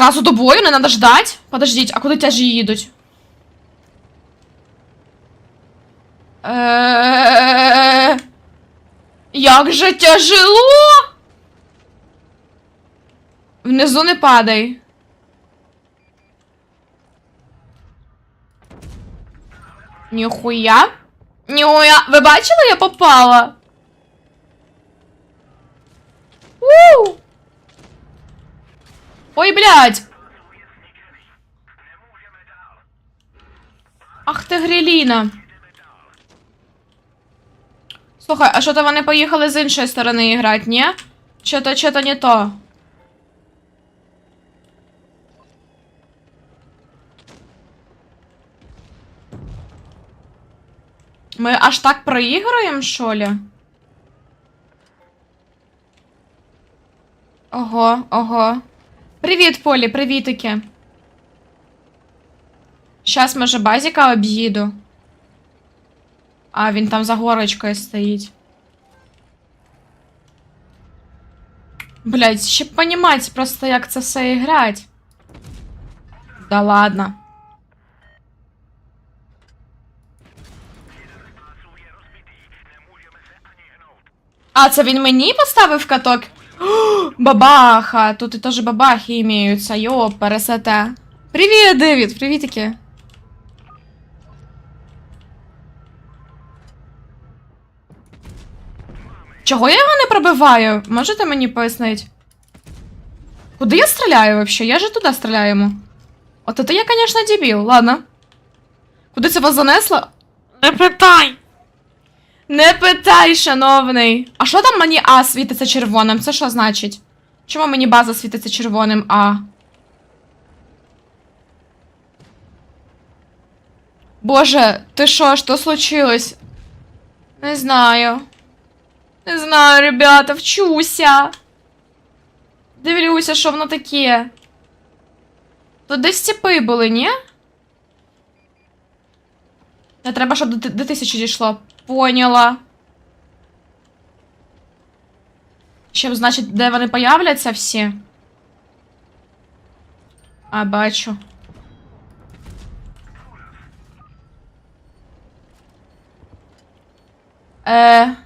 Сразу до бою, не надо ждать? Подождіть, а куди тяжі їдуть? Е, Як же тяжело! Внизу не падай. Ніхуя. Ніхуя. Ви бачили, я попала? Уу! Ой, блядь. Ах ти Гріліна. Слухай, а що то вони поїхали з іншої сторони грати, ні? Що то, що то не то. Ми аж так проігруємо, що ли? Ого, ого. Привіт, Полі, привітики. Щас, може, базіка об'їду. А, він там за горочкою стоїть. Блять, ще б понімати просто, як це все іграть. Да ладно. А, це він мені поставив каток? Бабаха! Тут і теж бабахи імеються. Йо, пересете. Привіт, Девід, привітики. Чого я його не пробиваю? Можете мені пояснити? Куди я стріляю вообще? Я же туди стріляю йому. От это я, конечно, дебіл, ладно. Куди це вас занесло? Не питай! Не питай, шановний. А що там мені А світиться червоним? Це що значить? Чому мені база світиться червоним А? Боже, ти що, що случилось? Не знаю. Не знаю, ребята, вчуся. Дивлюся, що воно таке. Тут десь степи були, ні? Не треба, щоб до, до тисячі дійшло. Поняла. Щоб, значить, де вони появляться всі? А, бачу. Е...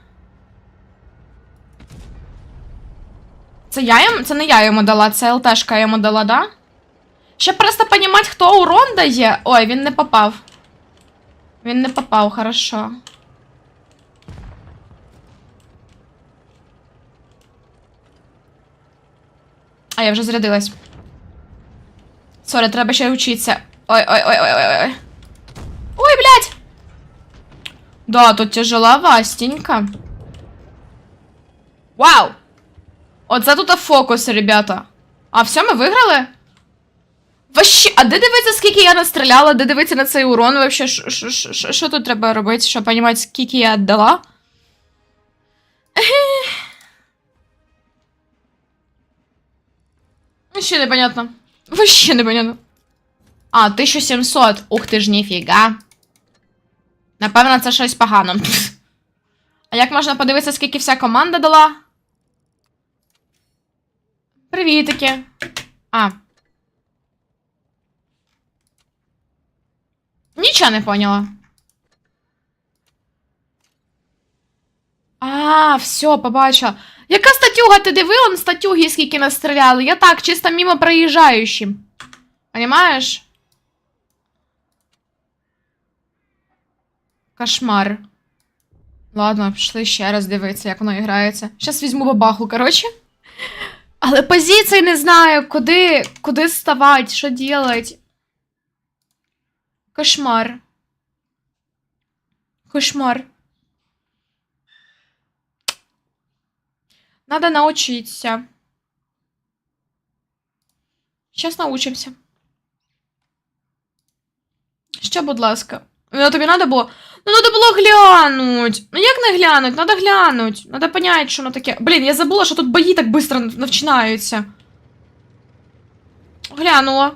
Це я йому? Це не я йому дала, це ЛТшка йому дала, да? Щоб просто понімати, хто урон дає. Ой, він не попав. Він не попав, хорошо. А, я вже зарядилась. Сорі, треба ще вчитися. Ой, ой, блядь! Да, тут тяжеловастенько. Вау! Оце тут фокус, ребята. А все, ми виграли? Вообще, а де дивиться, скільки я настріляла, де дивиться на цей урон вообще? Що тут треба робити, щоб розуміти, скільки я віддала? Вообще непонятно. Вообще непонятно. А, 1700. Ух ти ж, ніфіга. Напевно, це щось погано. А як можна подивитися, скільки вся команда дала? Привітики. А. Нічого не поняла. А, все, побачила. Яка статюга? Ти диви, он статюги, скільки настріляли. Я так, чисто мимо проїжджаючим. Понимаєш? Кошмар. Ладно, пішли ще раз дивитися, як воно грається. Щас візьму бабаху, коротше. Але позиції не знаю, куди, куди ставати, що делать. Кошмар. Кошмар. Надо научиться. Сейчас научимся. Ще, будь ласка. Ну, тобі надо було. Ну, надо було глянуть. Ну як не глянуть? Надо глянуть. Надо понять, що воно таке. Блін, я забула, що тут бої так швидко починаються. Глянула.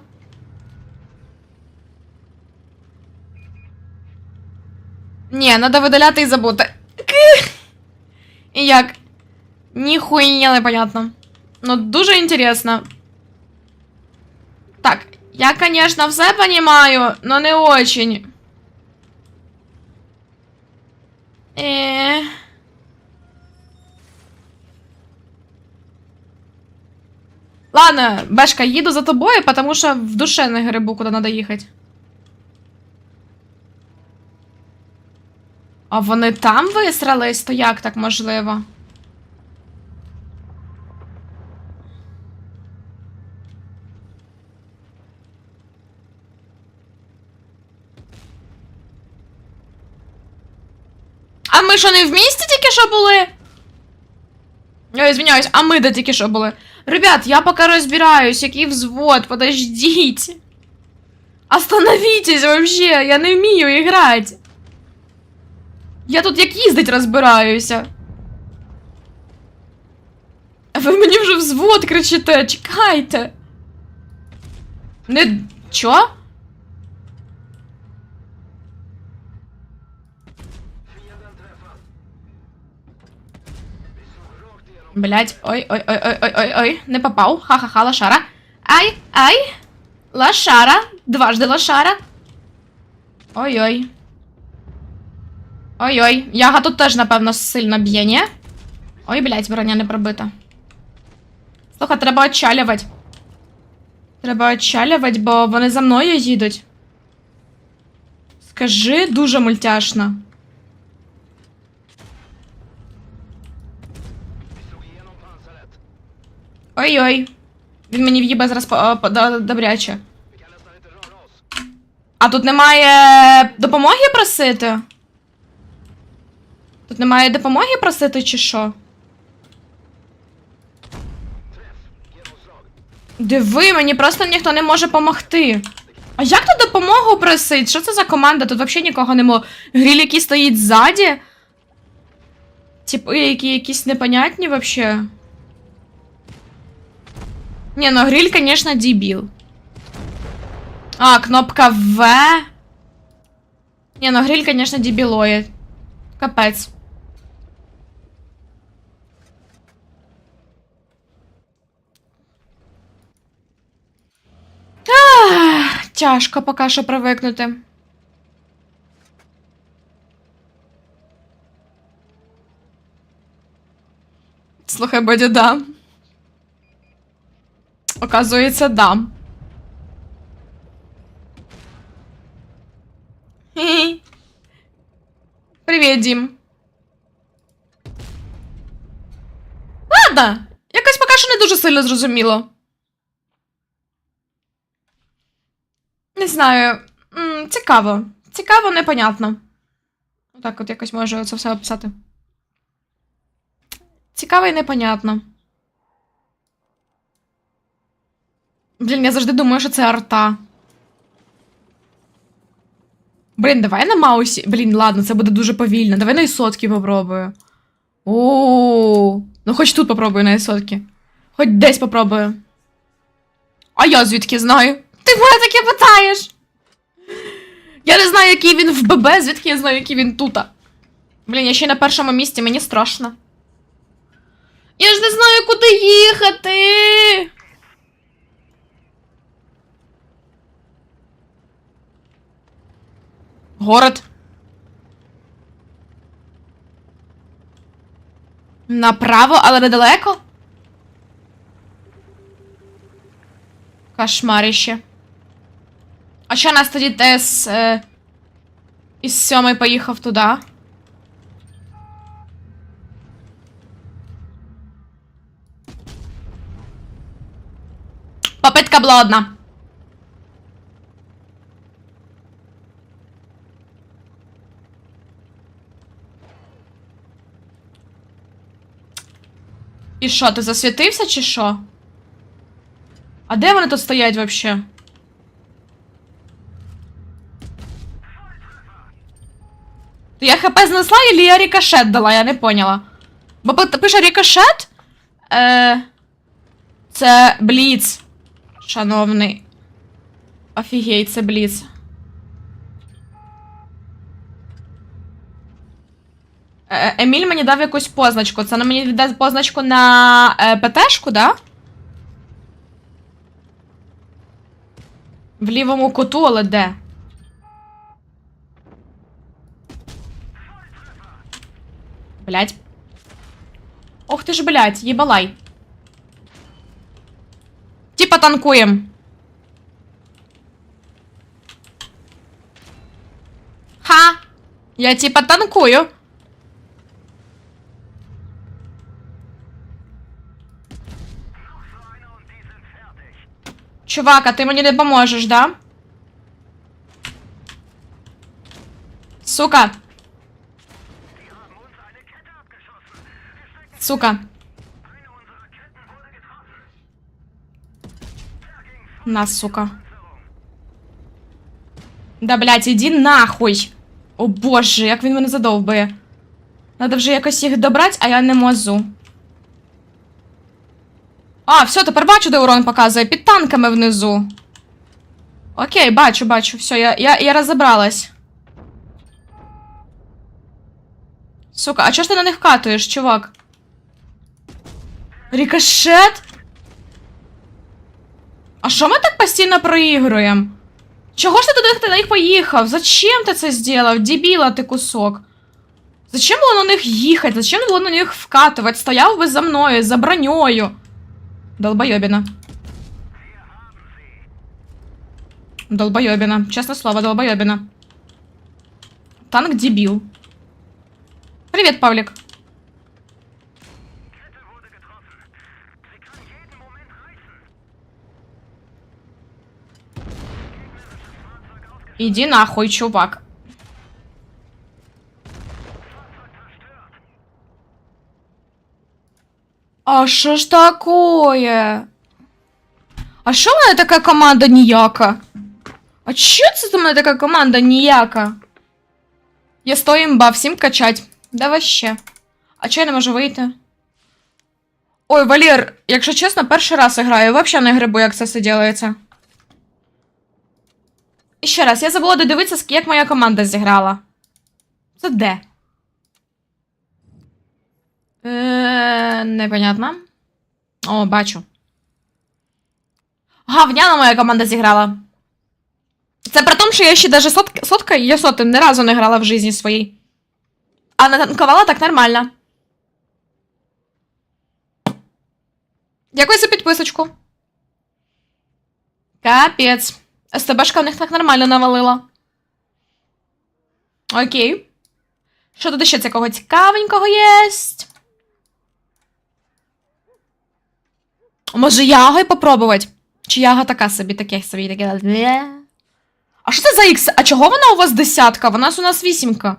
Ні, надо видаляти і забути. І як? Ніхуя непонятно. Ну, дуже інтересно. Так, я, конечно, все понимаю, но не очень. Е... Ладно, Бешка, їду за тобою, потому що в душе не грибу, куди треба їхати. А вони там висрались, то як так можливо? А ми що не в місті тільки що були? Я извиняюсь, а ми де тільки що були? Ребят, я пока разбираюсь, який взвод, подождите. Остановитесь вообще, я не вмію іграти. Я тут як їздить розбираюся. Ви мені вже взвод кричите, чекайте. Не. Чо? Блять, ой, ой, ой, ой, ой, ой, ой, не попав. Ха-ха-ха, лошара. Ай, ай. Лошара. Дважди лошара. Ой-ой. Ой-ой. Яга тут теж, напевно, сильно б'є, ні? Ой, блять, броня не пробита. Слухай, треба отчалювати. Треба отчалювати, бо вони за мною їдуть. Скажи, дуже мультяшно. Ой-ой. Він мені в'їбе зараз по, добряче. А тут немає допомоги просити? Тут немає допомоги просити, чи що? Диви, мені просто ніхто не може допомогти. А як тут допомогу просить? Що це за команда? Тут взагалі нікого не було. Гріль, який стоїть ззаді. Типи, які якісь непонятні вообще. Не, ну гриль, конечно, дебил. А, кнопка В. Не, ну гриль, конечно, дебилоид. Капець. Ах, Тяжко поки що привикнути. Слухай, Бодя, да. Оказується, да. Привіт, Дім. Ладно, якось поки що не дуже сильно зрозуміло. Не знаю. М, цікаво. Цікаво, непонятно. Отак от якось можу це все описати. Цікаво і непонятно. Блін, я завжди думаю, що це арта. Блін, давай на маусі. Блін, ладно, це буде дуже повільно. Давай на ісотки попробую. О, ну хоч тут попробую на ісотки. Хоч десь попробую. А я звідки знаю? Ти мене таке питаєш? Я не знаю, який він в ББ, звідки я знаю, який він тут. Блін, я ще на першому місці, мені страшно. Я ж не знаю, куди їхати. Город. Направо, але недалеко. Кошмарище. А що нас тоді Тес е, із сьомої поїхав туди? Попитка була одна. І що, ти засвітився чи що? А де вони тут стоять вообще? Я хп знесла или я рикошет дала, я не поняла. Бо пише рикошет? Е, це бліц. Шановний. Офігей, це бліц. Еміль мені дав якусь позначку. Це на мені віддасть позначку на е, ПТшку, да? В лівому куту, але де? Блять. Ох ти ж, блять, їбалай. Типа танкуєм. Ха! Я типа танкую. Чувак, а ти мені не поможеш, да? Сука. Сука. На, сука. Да, блядь, іди нахуй. О боже, як він мене задовбує. Надо вже якось їх добрати, а я не можу. А, все, тепер бачу, де урон показує. Під танками внизу. Окей, бачу, бачу. Все, я, я, я розібралась. Сука, а чого ж ти на них катуєш, чувак? Рикошет? А що ми так постійно проігруємо? Чого ж ти туди на них поїхав? Зачем ти це зробив? Дебіла ти кусок. Зачем було на них їхати? Зачем було на них вкатувати? Стояв би за мною, за броньою. Долбойобина. Долбойобина. Честное слово, долбойобина. Танк дебил. Привет, Павлик. Иди нахуй, чувак. А що ж такое? А що в мене така команда ніяка? А що це за мене така команда ніяка? Я стою імба, всім качать. Да вообще. А чого я не можу вийти? Ой, Валер, якщо чесно, перший раз граю. Вообще не грибу, як це все ділається. І ще раз, я забула додивитися, як моя команда зіграла. Це де? Е, непонятно. О, бачу. Гавняна моя команда зіграла. Це при тому, що я ще даже сотка, сотка я соти ні разу не грала в житті своїй. А натанкувала так нормально. Дякую за підписочку. Капець. СТБшка в них так нормально навалила. Окей. Що тут ще цікавого цікавенького єсть? Може, яго й попробувати? Чи яга така собі, таке собі, таке. А що це за X? А чого вона у вас десятка? Вона ж у нас вісімка.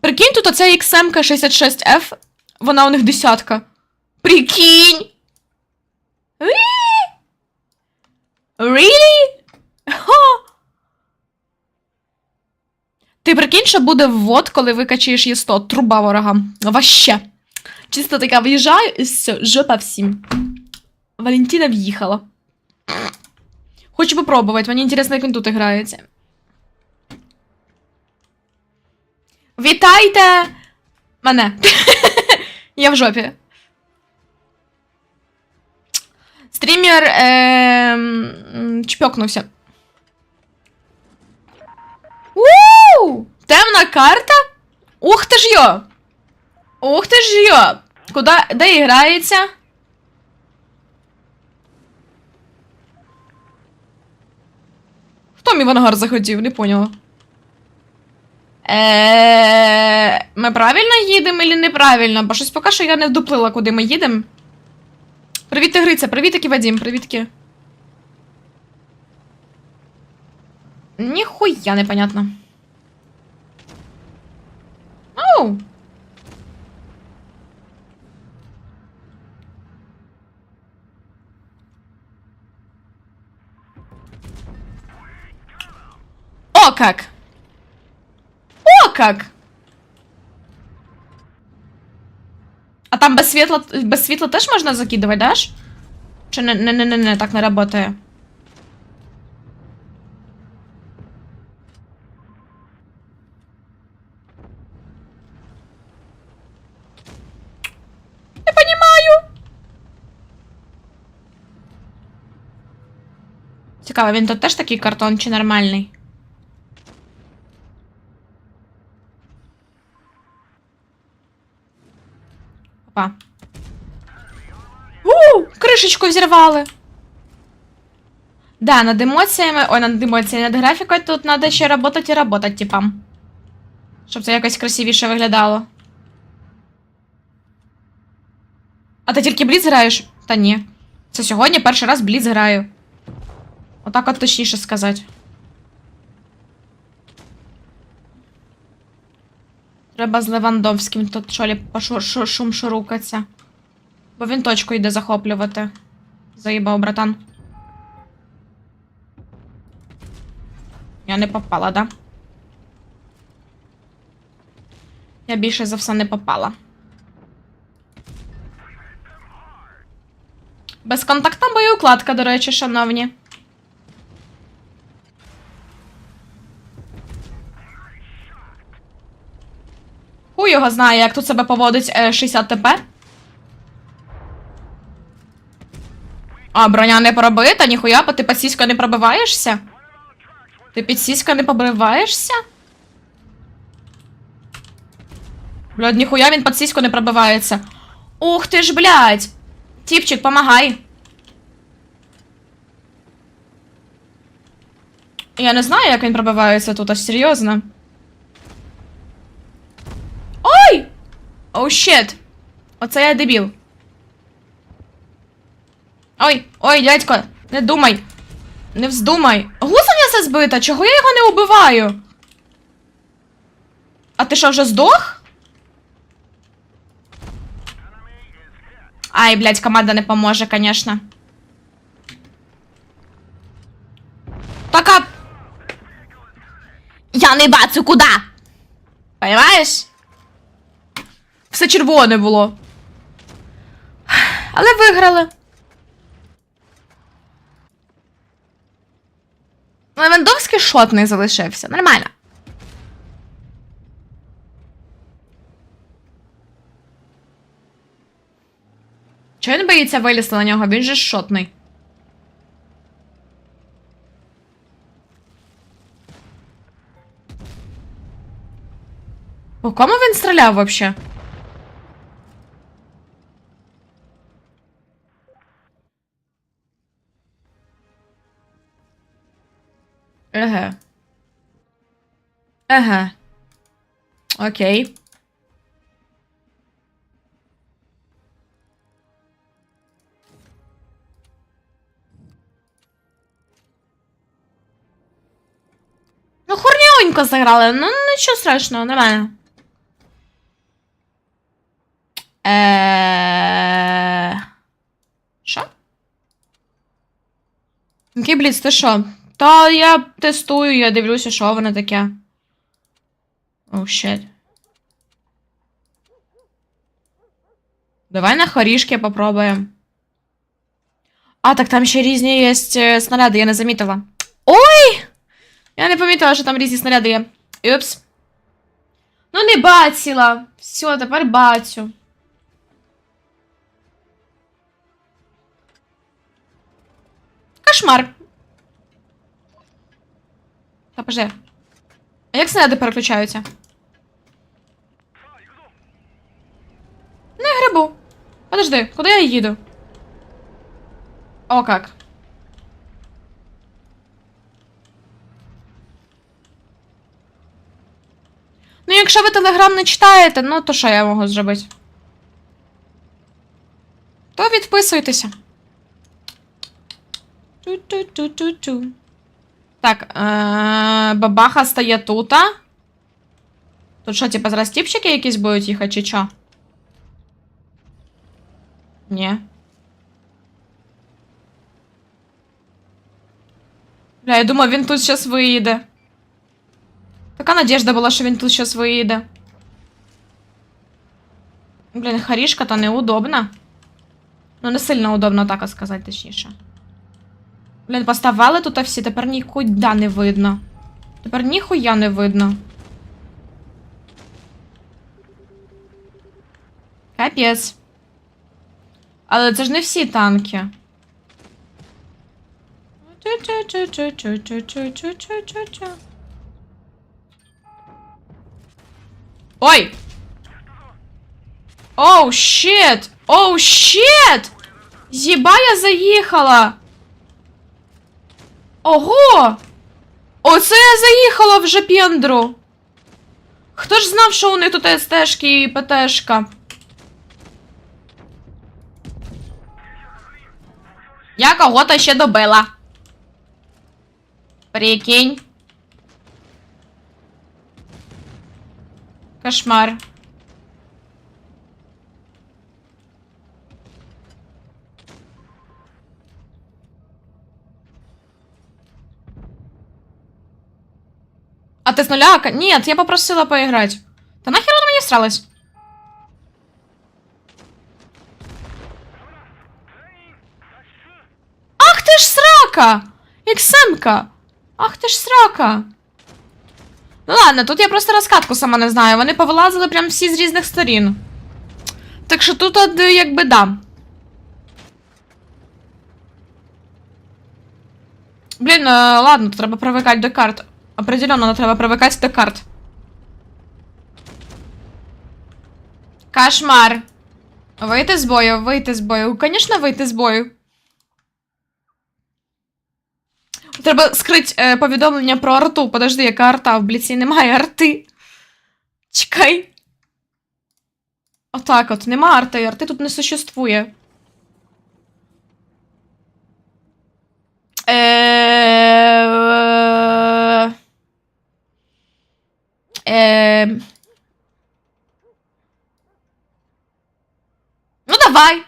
Прикинь, тут оця XM 66F, вона у них десятка. Прикинь! Really? Хо! Ти прикинь, що буде ввод, коли викачаєш 100, труба ворогам. Ваще. Чисто така в'їжджаю і все, жопа всім. Валентина в'їхала. Хочу попробувати, мені інтересно, як він тут грається. Вітайте! Мене. Я в жопі. Стрімер ем, чпьокнувся. Уу! Темна карта? Ух ти ж йо! Ух ти ж йо! Куда, де грається? Хто мій в ангар захотів, не поняла. Е, ми правильно їдемо чи неправильно? Бо щось поки що я не вдуплила, куди ми їдемо. Привіт, Тигриця, привітки, Вадим, привітки. Ніхуя непонятно. Оу. О как! О как! А там без світла, без світла теж можна закидувати, даш? Чи не, не, не, не, так не работає? Не понимаю. Цікаво, він тут теж такий картон чи нормальний? Опа. У, кришечку взірвали. Да, над емоціями, ой, над емоціями, над графікою тут треба ще работати і работати, типа. Щоб це якось красивіше виглядало. А ти тільки Бліц граєш? Та ні. Це сьогодні перший раз Бліц граю. Отак от точніше сказати. Треба з Левандовським тут шолі шум шурукаться. Бо він точку йде захоплювати. Заїбав, братан. Я не попала, да? Я більше за все не попала. Безконтактна боєукладка, до речі, шановні. Його знає, як тут себе поводить е, 60 ТП. А, броня не пробита, ніхуя, бо ти під сіською не пробиваєшся? Ти під сіською не пробиваєшся? Блядь, ніхуя він під сіську не пробивається. Ух ти ж, блядь! Тіпчик, помагай. Я не знаю, як він пробивається тут, аж серйозно. Ой! Оу, щет. Оце я дебіл. Ой, ой, дядько, не думай. Не вздумай. Гусениця збита, чого я його не убиваю? А ти що, вже здох? Ай, блядь, команда не поможе, конечно. Така. Я не бачу куди. Понимаєш? Все червоне було. Але виграли. Левандовський шотний залишився. Нормально. Чого він боїться вилізти на нього? Він же шотний. По кому він стріляв вообще? Еге. Окей. Ну, хорньонько заграли, ну нічого страшного, нормально. Е. Що? Який бліц, ти що? Та я тестую, я дивлюся, що воно таке. Оу, oh, щет. Давай на хорішки попробуємо. А, так там ще різні є е, снаряди, я не замітила. Ой! Я не помітила, що там різні снаряди є. Упс. Ну, не бачила. Все, тепер бачу. Кошмар. Та пожди. А як снаряди переключаються? Не грибу. Подожди, куди я їду? О, как. Ну, якщо ви телеграм не читаєте, ну то що я можу зробити? То відписуйтеся. Ту-ту-ту-ту-ту. Так, е- бабаха стає тута. Тут що, типа, зараз тіпчики якісь будуть їхати, чи що? Ні. Бля, я думаю, він тут зараз виїде. Така надежда була, що він тут зараз виїде. Блін, харішка то неудобна. Ну, не сильно удобно, так сказати, точніше. Блін, поставали тут всі, тепер нікуди не видно. Тепер ніхуя не видно. Капець. Але це ж не всі танки. Ой! Оу, щет! Оу, щет! Єба я заїхала! Ого! Оце я заїхала вже п'яндру! Хто ж знав, що у них тут СТшки і ПТшка? Я кого-то ще добила. Прикинь. Кошмар. А ты с нуля? Нет, я попросила поиграть. Да нахер она мне сралась? Ах срака! Іксемка! Ах ти ж срака! Ну ладно, тут я просто розкатку сама не знаю. Вони повилазили прям всі з різних сторін. Так що тут якби да. Блін, е, ладно, треба привикати до карт. Определенно, треба привикати до карт. Кошмар. Вийти з бою, вийти з бою. Звісно, вийти з бою. Треба скрити е, повідомлення про арту. Подожди, яка арта? В бліці немає арти. Чекай. Отак от, нема арти, арти тут не существує. Е... Е... Ну, давай.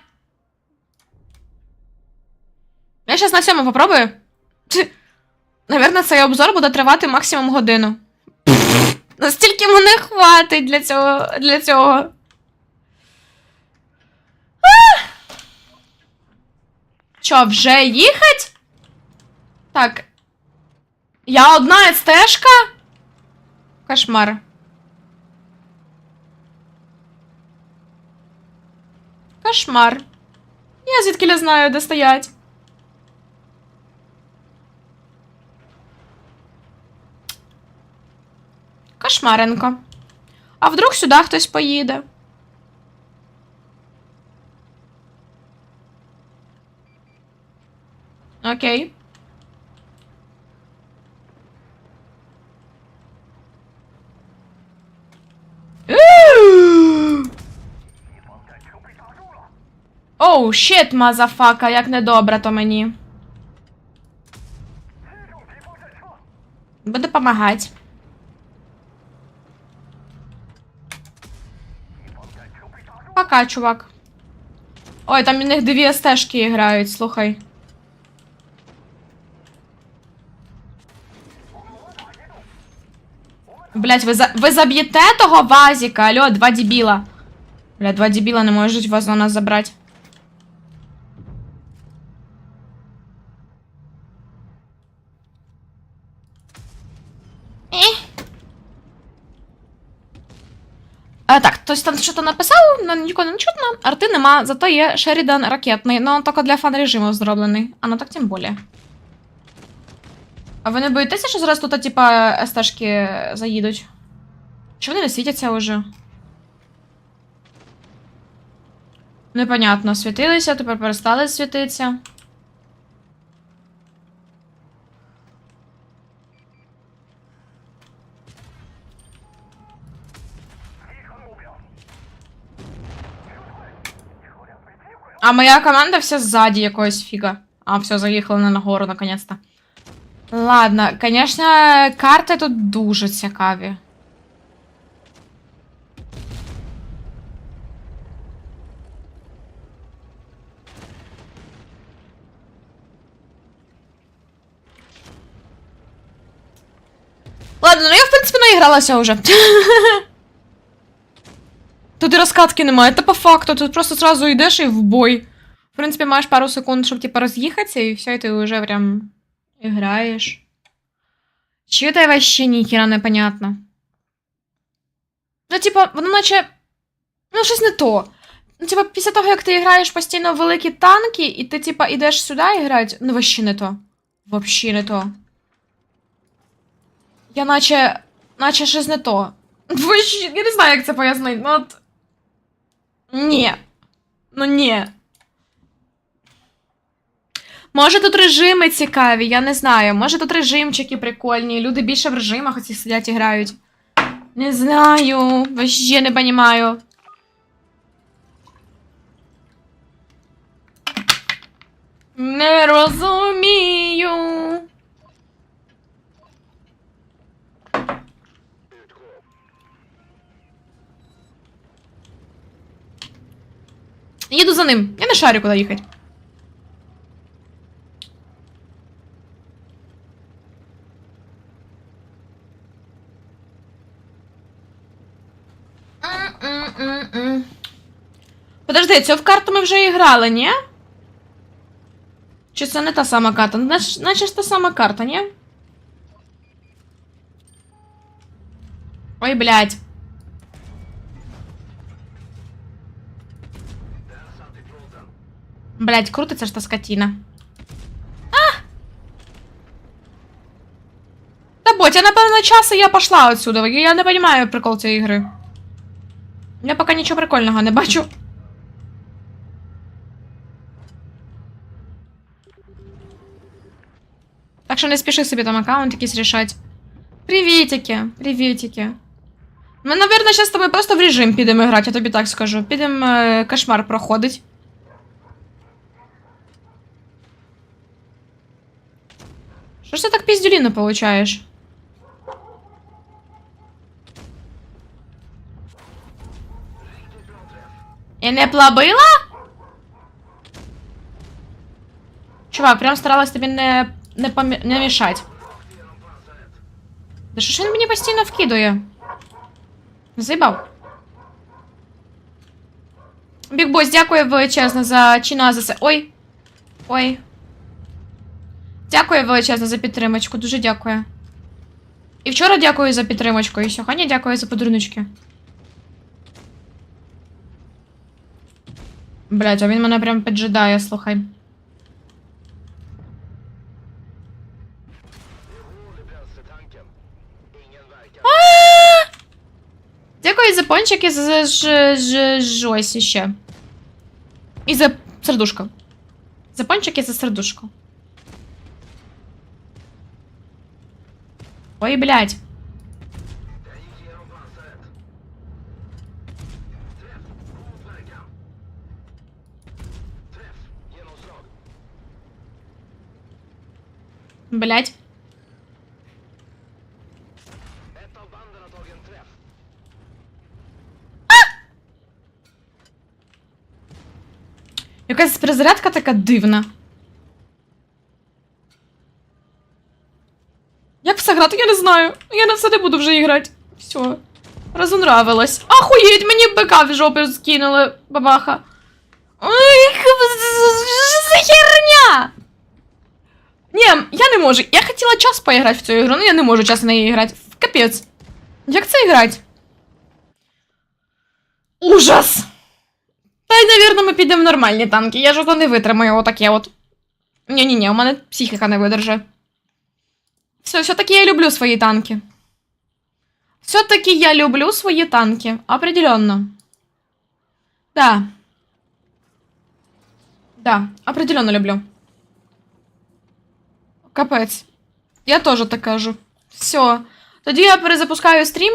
Я зараз на цьому попробую. Ть. Наверно, цей обзор буде тривати максимум годину. Настільки мене хватить для цього. Для цього. Що, вже їхать? Так. Я одна СТшка? Кошмар. Кошмар. Я звідки знаю, де стоять. Кошмаренко. А вдруг сюди хтось поїде? Окей. Оу, щит, мазафака, як недобре то мені. Буду помагати. Пока, чувак. Ой, там у них дві стежки грають, слухай. Блять, ви, за... ви заб'єте того вазіка? Алло, два дебіла. Бля, два дебіла не можуть вас у нас забрати. Е. А, так, хтось там щось написав, ну, нікого не чутно. Арти нема, зато є Шерідан ракетний, но тільки для фан-режиму зроблений. А ну так тим більше. А ви не боїтеся, що зараз тут, типа, СТшки заїдуть? Чи вони не світяться уже? Непонятно, світилися, тепер перестали світитися. А моя команда вся сзади якогось фіга. А, все, заїхала на нагору, наконец-то. Ладно, конечно, карти тут дуже цікаві. Ладно, ну я в принципі наігралася вже. Тут і розкатки немає, та по факту, тут просто сразу йдеш і в бой. В принципі, маєш пару секунд, щоб типа роз'їхатися, і все, і ти вже прям граєш. Чи це вообще ніхіра непонятно? Ну, типа, воно наче. Ну, щось не то. Ну, типа, після того, як ти граєш постійно в великі танки, і ти, типа, ідеш сюди і грати, ну вообще не то. Вообще не то. Я наче. наче щось не то. Вообще, я не знаю, як це пояснити. Ну от. Ні. Ну ні. Може тут режими цікаві, я не знаю. Може тут режимчики прикольні. Люди більше в режимах оці сидять і грають. Не знаю. Вообще не понимаю. Не розумію. Їду за ним. Я не шарю, куди їхати. Подожди, цю в карту ми вже грали, ні? Чи це не та сама карта? Ж та сама карта, ні? Ой, блядь. Блядь, крутиться ж та скотина. А! Та боть, я напевно час, і я пошла отсюда. Я не понимаю прикол цієї гри. Я поки нічого прикольного не бачу. Так що не спіши собі там аккаунт якийсь рішать. Привітики, привітики. Ми, напевно, зараз з тобою просто в режим підемо грати, я тобі так скажу. Підемо е, кошмар проходить. Що ж ти так піздюліну получаєш? І не плабила? Чувак, прям старалась тобі не, не, помі... не мішать. Да що ж він мені постійно вкидує? Заїбав. Бікбос, дякую величезно за чина за це. Ой. Ой. Дякую величезно за підтримочку, дуже дякую. І вчора дякую за підтримочку, і сьогодні дякую за подаруночки. Блять, а він мене прям піджидає, слухай. Дякую за пончики, за жось ще. І за сердушко. За пончики за сердушко. Ой, блядь. Блядь. Якась перезарядка така дивна. Грати, я не знаю. Я на все не буду вже грати. Все. Розонравилась. Ахуєть, мені бика в жопу скинули, бабаха. Ой, за херня? Ні, я не можу. Я хотіла час поіграти в цю ігру, але я не можу час в неї грати. Капець. Як це грати? Ужас! Та й, навірно, ми підемо в нормальні танки. Я ж не витримаю отаке от. Ні-ні-ні, у мене психіка не видержи. Все, все-таки я люблю свої танки. Все-таки я люблю свої танки. Определенно. Да. Да, определенно люблю. Капець. Я теж так кажу. Все. Тоді я перезапускаю стрім,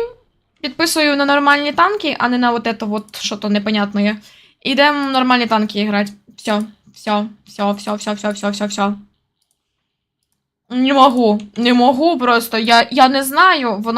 підписую на нормальні танки, а не на вот это вот, що то непонятне. Ідемо в нормальні танки грати. Все, все, все, все, все, все, все, все, все. Не можу, не можу просто. Я, я не знаю, воно